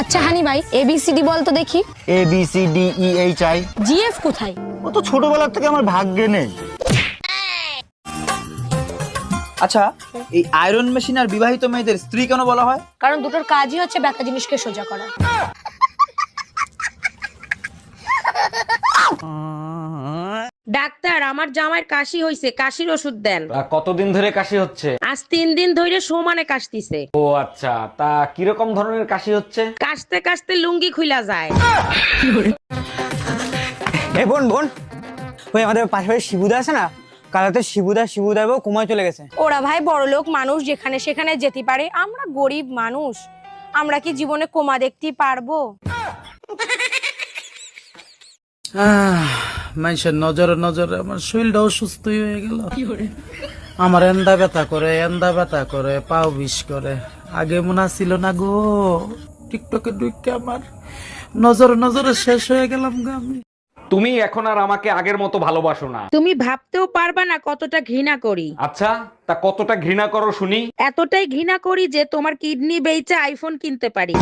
আচ্ছা হানি ভাই এবিসিডি বল তো দেখি। A B C D E H I GF কোথায়? ও তো ছোটবেলার থেকে আমার ভাগ্যে নেই। আচ্ছা এই আয়রন মেশিন আর বিবাহিত মেয়েদের স্ত্রী কেন বলা হয়? কারণ দুটোর কাজই হচ্ছে ব্যাকা জিনিসকে সোজা করা। ডাক্তার আমার জামাইয়ের কাশি হইছে কাশির ওষুধ দেন। কতদিন ধরে কাশি হচ্ছে? আজ তিন দিন ধরে সমানে কাশতিছে। ও আচ্ছা তা কীরকম ধরনের কাশি হচ্ছে? কাশতে কাশতে লুঙ্গি খুইলা যায়। এ বোন বোন ওই আমাদের পাশাপাশি শিবুদা আছে না? কালাতে শিবুদা শিবুদা বউ কুমায় চলে গেছে। ওরা ভাই বড়লোক মানুষ যেখানে সেখানে যেতে পারে। আমরা গরিব মানুষ। আমরা কি জীবনে কোমা দেখতে পারব? মানুষের নজরে নজরে আমার শরীরটা অসুস্থ হয়ে গেল। আমার এন্দা ব্যথা করে এন্দা ব্যথা করে পাও বিষ করে। আগে মনে ছিল না গো টিকটকে ঢুকে আমার নজরে নজরে শেষ হয়ে গেলাম গো আমি। তুমি এখন আর আমাকে আগের মতো ভালোবাসো না। তুমি ভাবতেও পারবা না কতটা ঘৃণা করি। আচ্ছা তা কতটা ঘৃণা করো শুনি। এতটাই ঘৃণা করি যে তোমার কিডনি বেচে আইফোন কিনতে পারি।